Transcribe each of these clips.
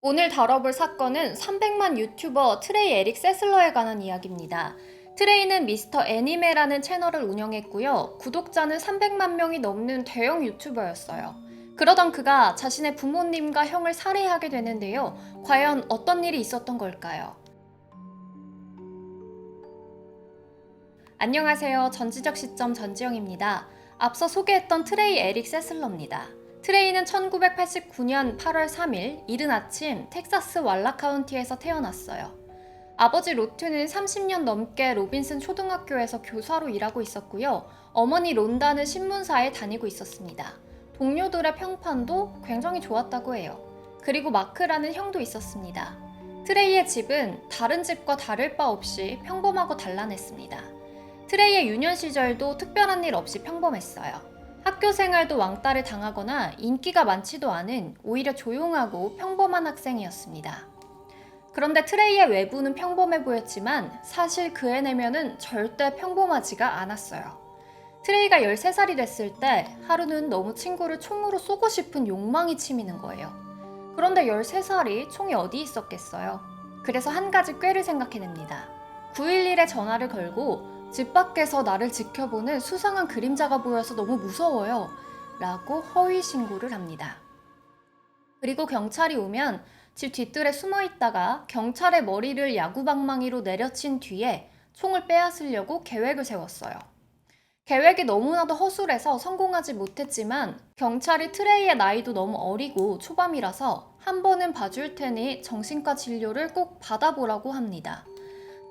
오늘 다뤄볼 사건은 300만 유튜버 트레이 에릭 세슬러에 관한 이야기입니다. 트레이는 미스터 애니메라는 채널을 운영했고요. 구독자는 300만 명이 넘는 대형 유튜버였어요. 그러던 그가 자신의 부모님과 형을 살해하게 되는데요. 과연 어떤 일이 있었던 걸까요? 안녕하세요. 전지적 시점 전지영입니다. 앞서 소개했던 트레이 에릭 세슬러입니다. 트레이는 1989년 8월 3일 이른 아침 텍사스 왈라 카운티에서 태어났어요. 아버지 로트는 30년 넘게 로빈슨 초등학교에서 교사로 일하고 있었고요. 어머니 론다는 신문사에 다니고 있었습니다. 동료들의 평판도 굉장히 좋았다고 해요. 그리고 마크라는 형도 있었습니다. 트레이의 집은 다른 집과 다를 바 없이 평범하고 단란했습니다. 트레이의 유년 시절도 특별한 일 없이 평범했어요. 학교 생활도 왕따를 당하거나 인기가 많지도 않은 오히려 조용하고 평범한 학생이었습니다. 그런데 트레이의 외부는 평범해 보였지만 사실 그의 내면은 절대 평범하지가 않았어요. 트레이가 13살이 됐을 때 하루는 너무 친구를 총으로 쏘고 싶은 욕망이 치미는 거예요. 그런데 13살이 총이 어디 있었겠어요? 그래서 한 가지 꾀를 생각해냅니다. 911에 전화를 걸고 집 밖에서 나를 지켜보는 수상한 그림자가 보여서 너무 무서워요. 라고 허위 신고를 합니다. 그리고 경찰이 오면 집 뒷뜰에 숨어 있다가 경찰의 머리를 야구방망이로 내려친 뒤에 총을 빼앗으려고 계획을 세웠어요. 계획이 너무나도 허술해서 성공하지 못했지만 경찰이 트레이의 나이도 너무 어리고 초밤이라서 한 번은 봐줄 테니 정신과 진료를 꼭 받아보라고 합니다.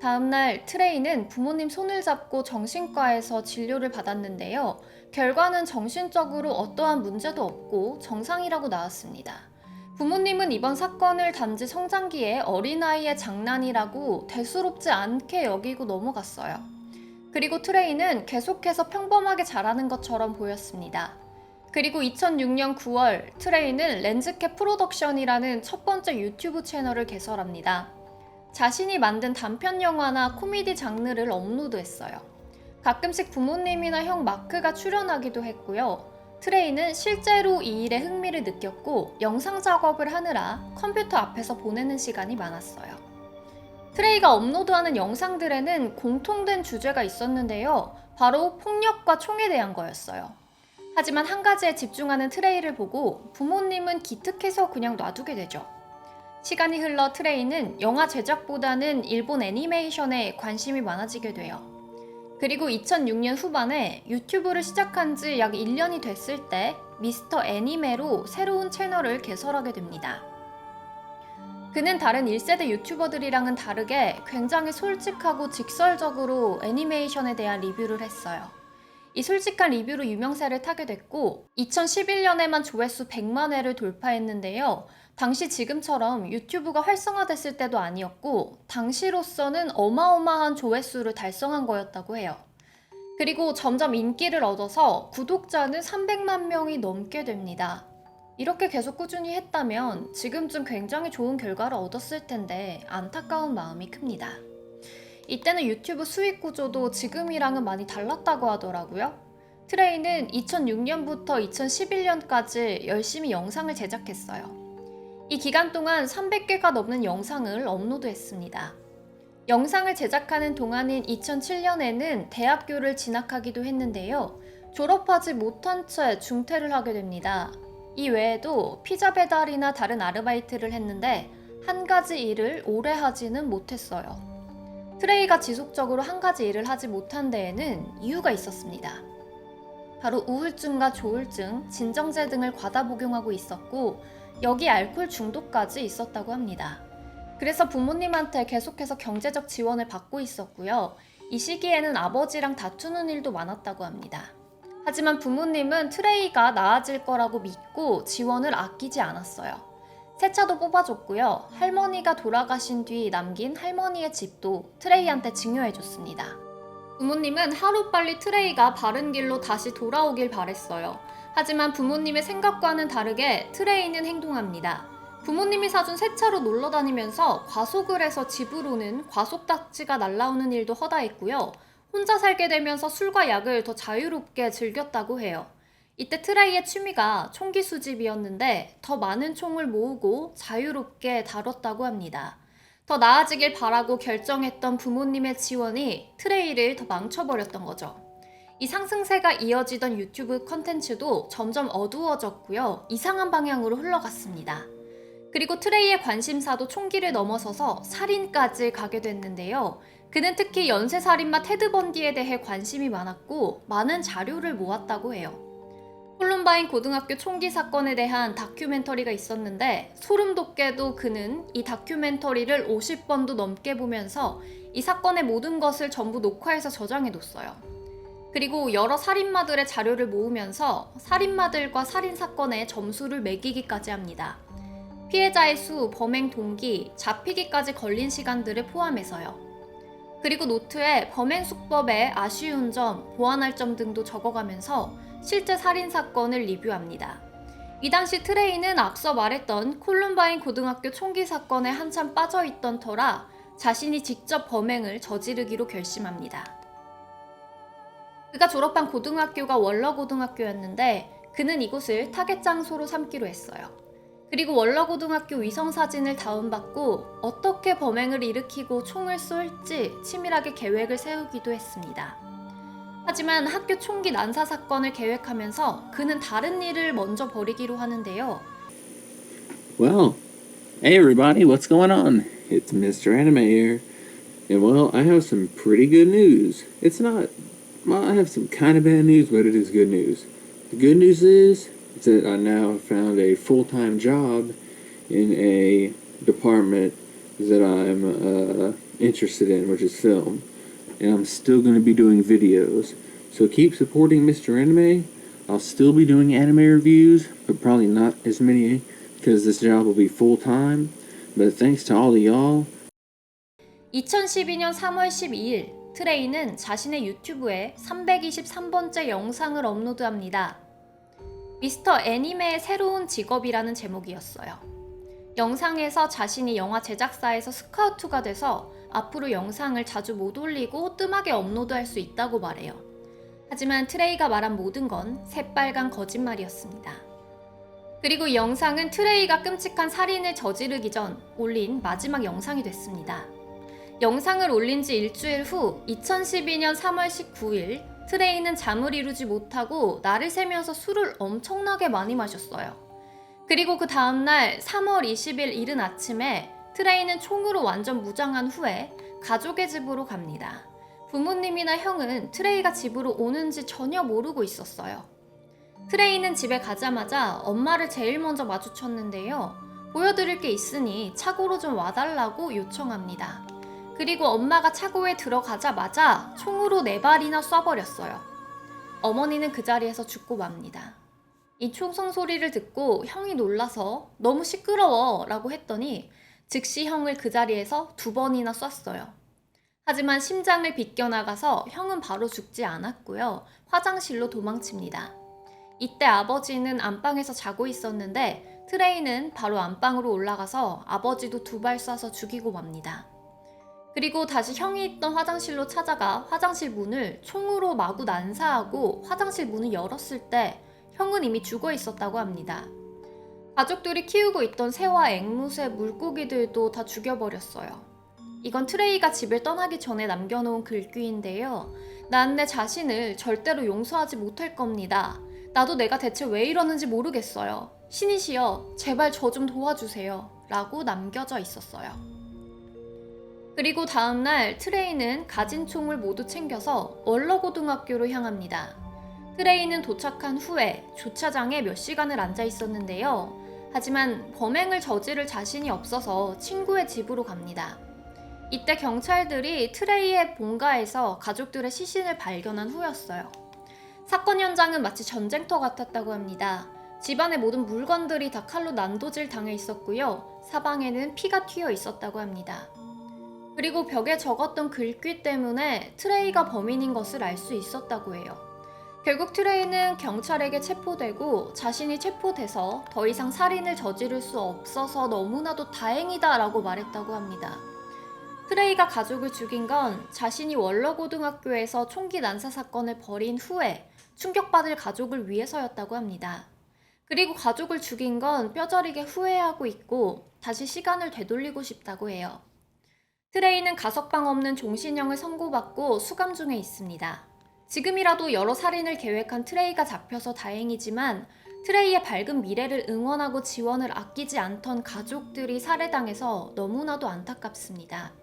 다음날 트레이는 부모님 손을 잡고 정신과에서 진료를 받았는데요. 결과는 정신적으로 어떠한 문제도 없고 정상이라고 나왔습니다. 부모님은 이번 사건을 단지 성장기의 어린아이의 장난이라고 대수롭지 않게 여기고 넘어갔어요. 그리고 트레이는 계속해서 평범하게 자라는 것처럼 보였습니다. 그리고 2006년 9월 트레이는 렌즈캡 프로덕션이라는 첫 번째 유튜브 채널을 개설합니다. 자신이 만든 단편 영화나 코미디 장르를 업로드했어요. 가끔씩 부모님이나 형 마크가 출연하기도 했고요. 트레이는 실제로 이 일에 흥미를 느꼈고 영상 작업을 하느라 컴퓨터 앞에서 보내는 시간이 많았어요. 트레이가 업로드하는 영상들에는 공통된 주제가 있었는데요. 바로 폭력과 총에 대한 거였어요. 하지만 한 가지에 집중하는 트레이를 보고 부모님은 기특해서 그냥 놔두게 되죠. 시간이 흘러 트레이는 영화 제작보다는 일본 애니메이션에 관심이 많아지게 돼요. 그리고 2006년 후반에 유튜브를 시작한 지 약 1년이 됐을 때 미스터 애니메로 새로운 채널을 개설하게 됩니다. 그는 다른 1세대 유튜버들이랑은 다르게 굉장히 솔직하고 직설적으로 애니메이션에 대한 리뷰를 했어요. 이 솔직한 리뷰로 유명세를 타게 됐고 2011년에만 조회수 100만 회를 돌파했는데요. 당시 지금처럼 유튜브가 활성화됐을 때도 아니었고 당시로서는 어마어마한 조회수를 달성한 거였다고 해요. 그리고 점점 인기를 얻어서 구독자는 300만 명이 넘게 됩니다. 이렇게 계속 꾸준히 했다면 지금쯤 굉장히 좋은 결과를 얻었을 텐데 안타까운 마음이 큽니다. 이때는 유튜브 수익 구조도 지금이랑은 많이 달랐다고 하더라고요. 트레이는 2006년부터 2011년까지 열심히 영상을 제작했어요. 이 기간 동안 300개가 넘는 영상을 업로드했습니다. 영상을 제작하는 동안인 2007년에는 대학교를 진학하기도 했는데요. 졸업하지 못한 채 중퇴를 하게 됩니다. 이 외에도 피자 배달이나 다른 아르바이트를 했는데 한 가지 일을 오래 하지는 못했어요. 트레이가 지속적으로 한 가지 일을 하지 못한 데에는 이유가 있었습니다. 바로 우울증과 조울증, 진정제 등을 과다 복용하고 있었고 여기 알코올 중독까지 있었다고 합니다. 그래서 부모님한테 계속해서 경제적 지원을 받고 있었고요. 이 시기에는 아버지랑 다투는 일도 많았다고 합니다. 하지만 부모님은 트레이가 나아질 거라고 믿고 지원을 아끼지 않았어요. 새 차도 뽑아줬고요. 할머니가 돌아가신 뒤 남긴 할머니의 집도 트레이한테 증여해줬습니다. 부모님은 하루빨리 트레이가 바른 길로 다시 돌아오길 바랬어요. 하지만 부모님의 생각과는 다르게 트레이는 행동합니다. 부모님이 사준 새 차로 놀러 다니면서 과속을 해서 집으로는 과속딱지가 날라오는 일도 허다했고요. 혼자 살게 되면서 술과 약을 더 자유롭게 즐겼다고 해요. 이때 트레이의 취미가 총기 수집이었는데 더 많은 총을 모으고 자유롭게 다뤘다고 합니다. 더 나아지길 바라고 결정했던 부모님의 지원이 트레이를 더 망쳐버렸던 거죠. 이 상승세가 이어지던 유튜브 컨텐츠도 점점 어두워졌고요. 이상한 방향으로 흘러갔습니다. 그리고 트레이의 관심사도 총기를 넘어서서 살인까지 가게 됐는데요. 그는 특히 연쇄살인마 테드 번디에 대해 관심이 많았고 많은 자료를 모았다고 해요. 콜룸바인 고등학교 총기 사건에 대한 다큐멘터리가 있었는데 소름 돋게도 그는 이 다큐멘터리를 50번도 넘게 보면서 이 사건의 모든 것을 전부 녹화해서 저장해 뒀어요. 그리고 여러 살인마들의 자료를 모으면서 살인마들과 살인 사건의 점수를 매기기까지 합니다. 피해자의 수, 범행 동기, 잡히기까지 걸린 시간들을 포함해서요. 그리고 노트에 범행 수법의 아쉬운 점, 보완할 점 등도 적어가면서 실제 살인 사건을 리뷰합니다. 이 당시 트레이는 앞서 말했던 콜룸바인 고등학교 총기 사건에 한참 빠져 있던 터라 자신이 직접 범행을 저지르기로 결심합니다. 그가 졸업한 고등학교가 원러 고등학교였는데 그는 이곳을 타겟 장소로 삼기로 했어요. 그리고 원러고등학교 위성사진을 다운받고 어떻게 범행을 일으키고 총을 쏠지 치밀하게 계획을 세우기도 했습니다. 하지만 학교 총기 난사 사건을 계획하면서 그는 다른 일을 먼저 벌이기로 하는데요. Well, hey everybody, what's going on? It's Mr. Anime here. And well, I have some pretty good news. It's not, well, I have some kind of bad news, but it is good news. The good news is that I now found a full time job in a department that I'm uh, interested in, which is film. And I'm still going to be doing videos. So keep supporting Mr. Anime. I'll still be doing anime reviews, but probably not as many because this job will be full time. But thanks to all of y'all, 2012년 3월 12일 트레이는 자신의 유튜브에 323번째 영상을 업로드합니다. 미스터 애니메의 새로운 직업이라는 제목이었어요. 영상에서 자신이 영화 제작사에서 스카우트가 돼서 앞으로 영상을 자주 못 올리고 뜸하게 업로드할 수 있다고 말해요. 하지만 트레이가 말한 모든 건 새빨간 거짓말이었습니다. 그리고 이 영상은 트레이가 끔찍한 살인을 저지르기 전 올린 마지막 영상이 됐습니다. 영상을 올린 지 일주일 후 2012년 3월 19일 트레이는 잠을 이루지 못하고 날을 새면서 술을 엄청나게 많이 마셨어요. 그리고 그 다음날 3월 20일 이른 아침에 트레이는 총으로 완전 무장한 후에 가족의 집으로 갑니다. 부모님이나 형은 트레이가 집으로 오는지 전혀 모르고 있었어요. 트레이는 집에 가자마자 엄마를 제일 먼저 마주쳤는데요. 보여드릴 게 있으니 차고로 좀 와달라고 요청합니다. 그리고 엄마가 차고에 들어가자마자 총으로 네 발이나 쏴버렸어요. 어머니는 그 자리에서 죽고 맙니다. 이 총성 소리를 듣고 형이 놀라서 너무 시끄러워 라고 했더니 즉시 형을 그 자리에서 두 번이나 쐈어요. 하지만 심장을 빗겨나가서 형은 바로 죽지 않았고요. 화장실로 도망칩니다. 이때 아버지는 안방에서 자고 있었는데 트레이는 바로 안방으로 올라가서 아버지도 두 발 쏴서 죽이고 맙니다. 그리고 다시 형이 있던 화장실로 찾아가 화장실 문을 총으로 마구 난사하고 화장실 문을 열었을 때 형은 이미 죽어 있었다고 합니다. 가족들이 키우고 있던 새와 앵무새, 물고기들도 다 죽여버렸어요. 이건 트레이가 집을 떠나기 전에 남겨놓은 글귀인데요. 난 내 자신을 절대로 용서하지 못할 겁니다. 나도 내가 대체 왜 이러는지 모르겠어요. 신이시여, 제발 저 좀 도와주세요. 라고 남겨져 있었어요. 그리고 다음날 트레이는 가진 총을 모두 챙겨서 원러고등학교로 향합니다. 트레이는 도착한 후에 주차장에 몇 시간을 앉아 있었는데요. 하지만 범행을 저지를 자신이 없어서 친구의 집으로 갑니다. 이때 경찰들이 트레이의 본가에서 가족들의 시신을 발견한 후였어요. 사건 현장은 마치 전쟁터 같았다고 합니다. 집안의 모든 물건들이 다 칼로 난도질 당해 있었고요. 사방에는 피가 튀어 있었다고 합니다. 그리고 벽에 적었던 글귀 때문에 트레이가 범인인 것을 알 수 있었다고 해요. 결국 트레이는 경찰에게 체포되고 자신이 체포돼서 더 이상 살인을 저지를 수 없어서 너무나도 다행이다라고 말했다고 합니다. 트레이가 가족을 죽인 건 자신이 원러고등학교에서 총기 난사 사건을 벌인 후에 충격받을 가족을 위해서였다고 합니다. 그리고 가족을 죽인 건 뼈저리게 후회하고 있고 다시 시간을 되돌리고 싶다고 해요. 트레이는 가석방 없는 종신형을 선고받고 수감 중에 있습니다. 지금이라도 여러 살인을 계획한 트레이가 잡혀서 다행이지만 트레이의 밝은 미래를 응원하고 지원을 아끼지 않던 가족들이 살해당해서 너무나도 안타깝습니다.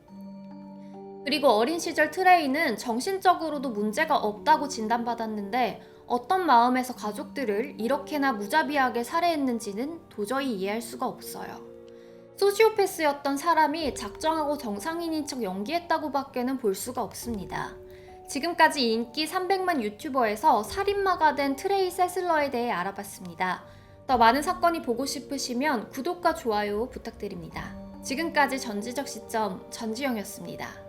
그리고 어린 시절 트레이는 정신적으로도 문제가 없다고 진단받았는데 어떤 마음에서 가족들을 이렇게나 무자비하게 살해했는지는 도저히 이해할 수가 없어요. 소시오패스였던 사람이 작정하고 정상인인 척 연기했다고 밖에는 볼 수가 없습니다. 지금까지 인기 300만 유튜버에서 살인마가 된 트레이 세슬러에 대해 알아봤습니다. 더 많은 사건이 보고 싶으시면 구독과 좋아요 부탁드립니다. 지금까지 전지적 시점 전지영이었습니다.